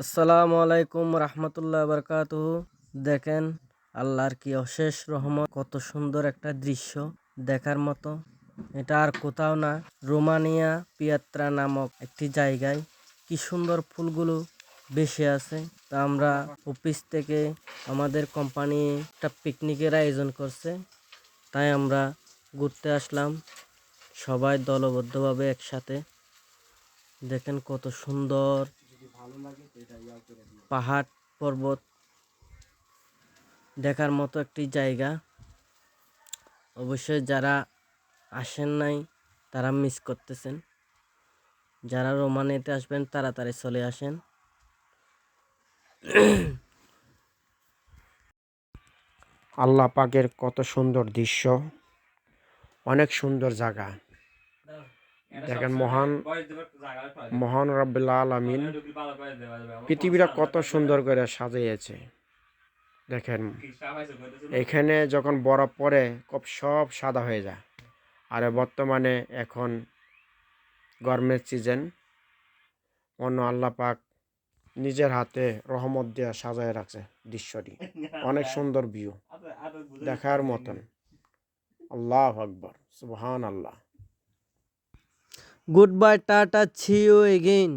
আসসালামু আলাইকুম রহমতুল্লাহ বরকাত দেখেন আল্লাহর কি অশেষ রহমত, কত সুন্দর একটা দৃশ্য দেখার মতো। এটা আর কোথাও না, রোমানিয়া পিয়াত্রা নামক একটি জায়গায়। কি সুন্দর ফুলগুলো বেশি আছে। তা আমরা অফিস থেকে আমাদের কোম্পানি একটা পিকনিকের আয়োজন করছে। তাই আমরা ঘুরতে আসলাম। সবাই দলবদ্ধভাবে একসাথে। দেখেন কত সুন্দর পাহাড় পর্বত দেখার মতো একটি জায়গা। অবশ্যই যারা আসেন নাই তারা মিস করতেছেন। যারা রোমানিতে আসবেন তাড়াতাড়ি চলে আসেন। আল্লাহ পাকের কত সুন্দর দৃশ্য অনেক সুন্দর জায়গা। দেখেন মহান মহান রব্বুল আলামিন পৃথিবীটা কত সুন্দর করে সাজিয়েছে। দেখেন এখানে যখন বরফ পড়ে খুব সব সাদা হয়ে যায়। আর বর্তমানে এখন গরমের সিজন অন্য আল্লাহ পাক নিজের হাতে রহমত দিয়ে সাজায় রাখছে দৃশ্যটি। অনেক সুন্দর ভিউ দেখার মতন। আল্লাহ আকবর সুবহান আল্লাহ good bye tata see you again